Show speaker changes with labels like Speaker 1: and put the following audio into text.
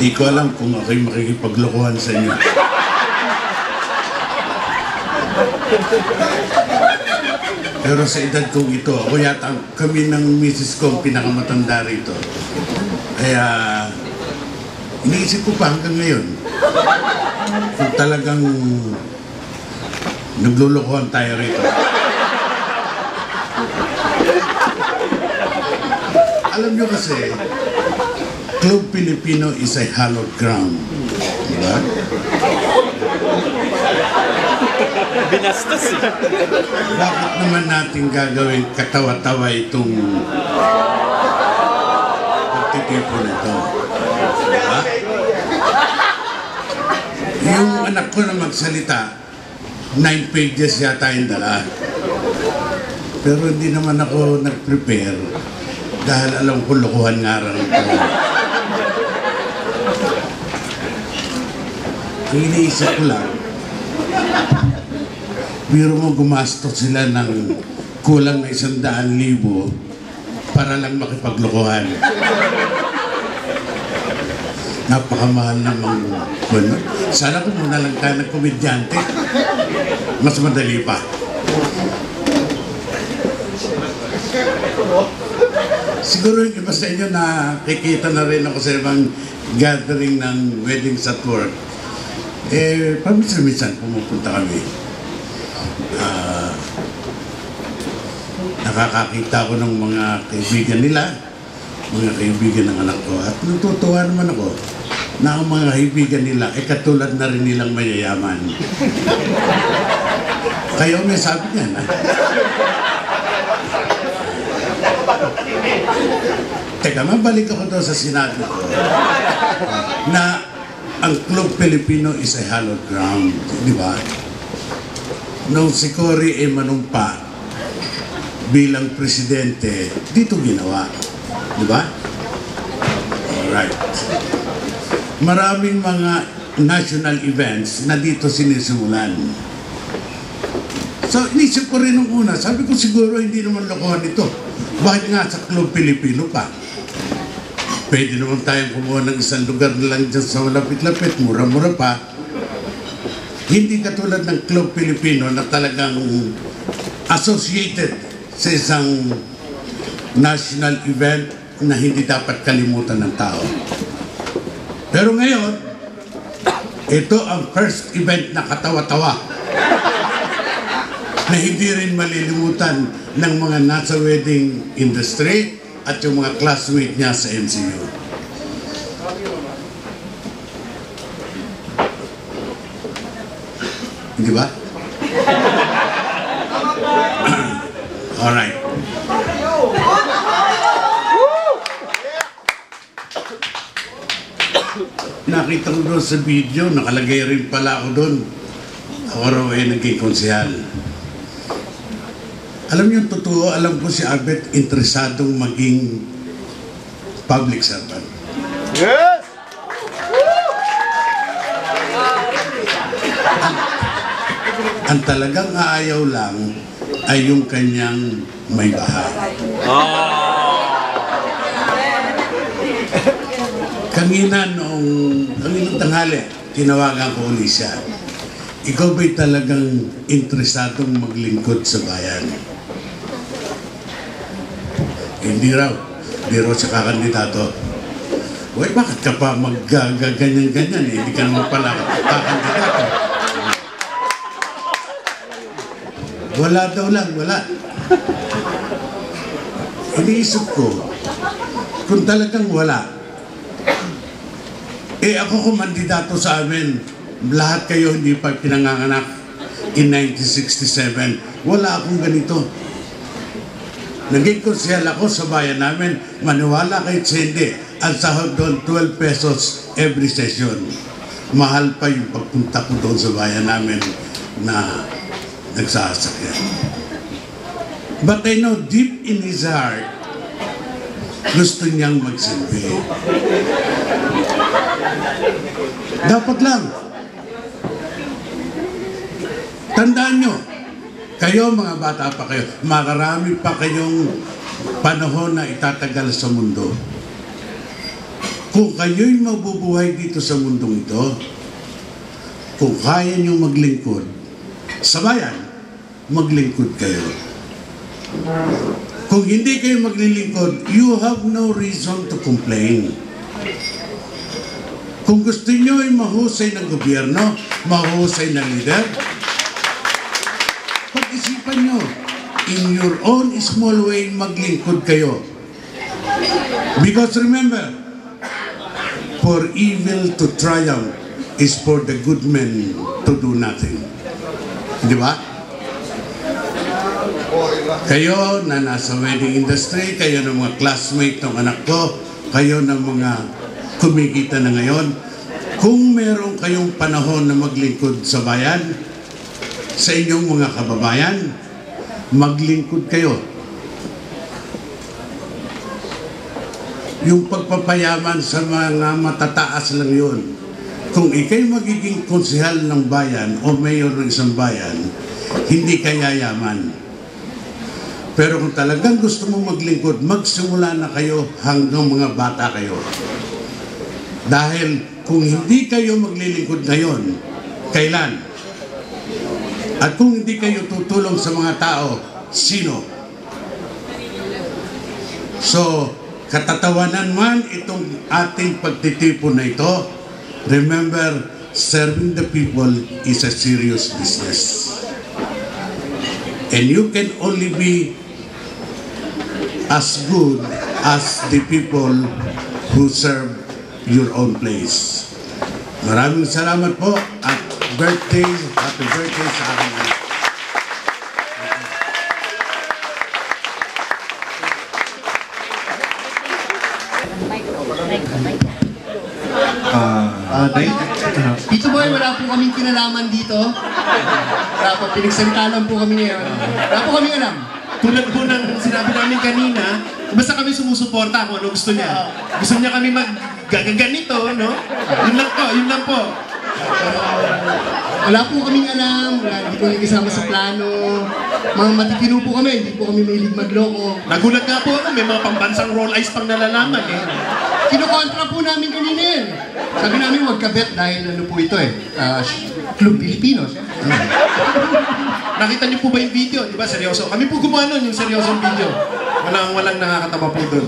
Speaker 1: Hindi ko alam kung ako'y makikipaglokohan sa inyo. Pero sa edad kong ito, ako yata kami ng misis ko ang pinakamatanda rito. Kaya iniisip ko pa hanggang ngayon kung talagang naglulukuhan tayo rito. Alam nyo kasi, Club Filipino is a hallowed ground. Diba?
Speaker 2: Binastos eh.
Speaker 1: Bakit naman natin gagawin katawa-tawa itong pagtitipon ito? Diba? Yung anak ko na magsalita, nine pages yata yung dala. Pero hindi naman ako nag-prepare dahil alam ko lokohan nga raw ito. Iniisip ko lang, biro mo gumastos sila ng kulang na isang daan libo para lang makipaglokohan. Napakamahal namang bueno. Sana kung muna lang tayo ng komedyante, mas madali pa. Siguro yung iba sa inyo nakikita na rin ako sa ibang gathering ng weddings at work. Eh, paminsan-minsan pumupunta kami. Ah, nakakakita ko ng mga kaibigan nila, mga kaibigan ng anak ko. At natutuwa naman ako na ang mga kaibigan nila ay katulad na rin nilang mayayaman. Kayo may sabi niyan, ha? Teka, mabalik ako doon sa sinabi ko na ang Club Filipino is a hallowed ground, di ba? Nung si Cory ay manumpa bilang presidente, dito ginawa, di ba? Alright. Maraming mga national events na dito sinisimulan. So, inisip ko rin nung una, sabi ko siguro hindi naman lokohan ito. Bakit nga sa Club Pilipino pa? Pwede naman tayong kumuha ng isang lugar na lang dyan sa malapit-lapit, mura-mura pa. Hindi katulad ng Club Pilipino na talagang associated sa isang national event na hindi dapat kalimutan ng tao. Pero ngayon, ito ang first event na katawa-tawa na hindi rin malilimutan ng mga nasa wedding industry at yung mga classmate niya sa MCU. Di ba? Alright. Nakita ko doon sa video, nakalagay rin pala ako doon. Ako raw ay naging konsehal. Alam niyo, totoo, alam ko si Albert interesadong maging public servant.
Speaker 2: Yes!
Speaker 1: Ang talagang aayaw lang ay yung kanyang may bahay. Kanina noong, kaninang tanghali, tinawagan ko ulit siya. Ikaw ba'y talagang interesadong maglingkod sa bayan? Hindi raw. Hindi raw sa kakandidato. Uy, bakit ka pa maggaganyan-ganyan eh? Hindi ka naman pala kakandidato. Wala daw lang, wala. Iniisip ko, kung talagang wala, eh ako kung mandidato sa amin, lahat kayo hindi pa pinanganganak in 1967. Wala akong ganito. Naging konsyal ako sa bayan namin, maniwala sa hindi, ang sahod doon 12 pesos every session. Mahal pa yung pagpunta ko doon sa bayan namin na nagsasakyan. But I know deep in his heart, gusto niyang magsilbi. Dapat lang. Tandaan nyo, kayo mga bata pa kayo, marami pa kayong panahon na itatagal sa mundo. Kung kayo'y mabubuhay dito sa mundong ito, kung kaya nyo maglingkod, sa bayan, maglingkod kayo. Kung hindi kayo maglilingkod, you have no reason to complain. Kung gusto nyo ay mahusay ng gobyerno, mahusay na leader, pag-isipan nyo, in your own small way, maglingkod kayo. Because remember, for evil to triumph is for the good men to do nothing. Di ba? Kayo na nasa wedding industry, kayo ng mga classmate ng anak ko, kayo ng mga kumikita na ngayon, kung meron kayong panahon na maglingkod sa bayan, sa inyong mga kababayan, maglingkod kayo. Yung pagpapayaman sa mga matataas lang yun. Kung ikay magiging konsehal ng bayan o mayor ng isang bayan, hindi ka yayaman. Pero kung talagang gusto mo maglingkod, magsimula na kayo hanggang mga bata kayo. Dahil kung hindi kayo maglilingkod ngayon, kailan? At kung hindi kayo tutulong sa mga tao, sino? So, katatawanan man itong ating pagtitipon na ito, remember, serving the people is a serious business. And you can only be as good as the people who serve your own place. Maraming salamat po at birthday, happy birthday sa anak.
Speaker 2: Ah, day,
Speaker 3: Tito Boy, wala po kaming kinalaman dito. Wala po, pinagsalita po kami ngayon. Wala po kaming alam.
Speaker 2: tulad po ng sinabi namin kanina, basta kami sumusuporta kung ano gusto niya. Gusto niya kami mag gagaganito, no? Yun lang po, yun lang po.
Speaker 3: Wala po kaming alam. Wala, hindi po kami kasama sa plano. Mga matitino po kami, hindi po kami mahilig magloko.
Speaker 2: Nagulat nga po ako, may mga pambansang roll eyes pang nalalaman eh.
Speaker 3: Kinokontra po namin kanina yun. Sabi namin huwag kabet dahil ano po ito eh. ah, Club Pilipino. syempre.
Speaker 2: Nakita niyo po ba yung video? Di ba, seryoso? Kami po gumawa nun, yung seryosong video. Walang, walang nakakatawa po doon.